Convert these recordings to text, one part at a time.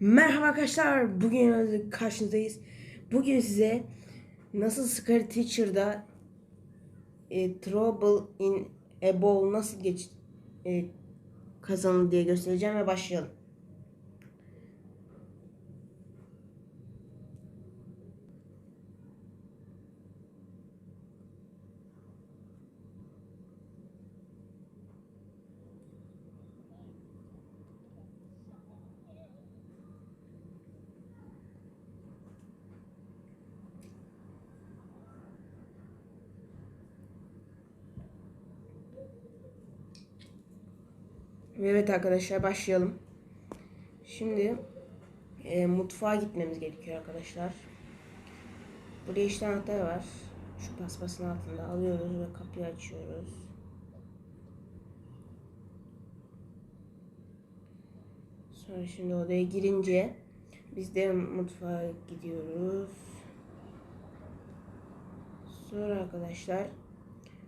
Merhaba arkadaşlar. Bugün karşınızdayız. Bugün size nasıl Scary Teacher'da e, Trouble in a Bowl nasıl geç e, kazanılır diye göstereceğim ve başlayalım. Evet arkadaşlar başlayalım. Şimdi e, mutfağa gitmemiz gerekiyor arkadaşlar. Burada işte anahtar var. Şu paspasın altında alıyoruz ve kapıyı açıyoruz. Sonra şimdi odaya girince biz de mutfağa gidiyoruz. Sonra arkadaşlar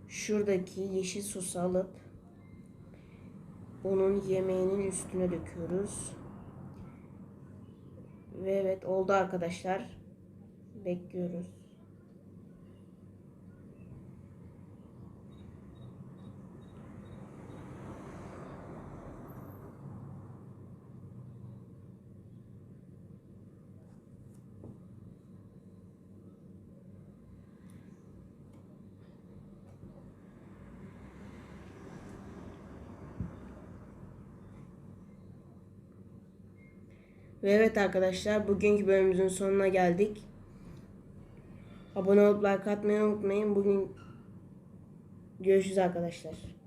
şuradaki yeşil sosu alıp onun yemeğinin üstüne döküyoruz. Ve evet oldu arkadaşlar. Bekliyoruz. Ve evet arkadaşlar bugünkü bölümümüzün sonuna geldik. Abone olup like atmayı unutmayın. Bugün görüşürüz arkadaşlar.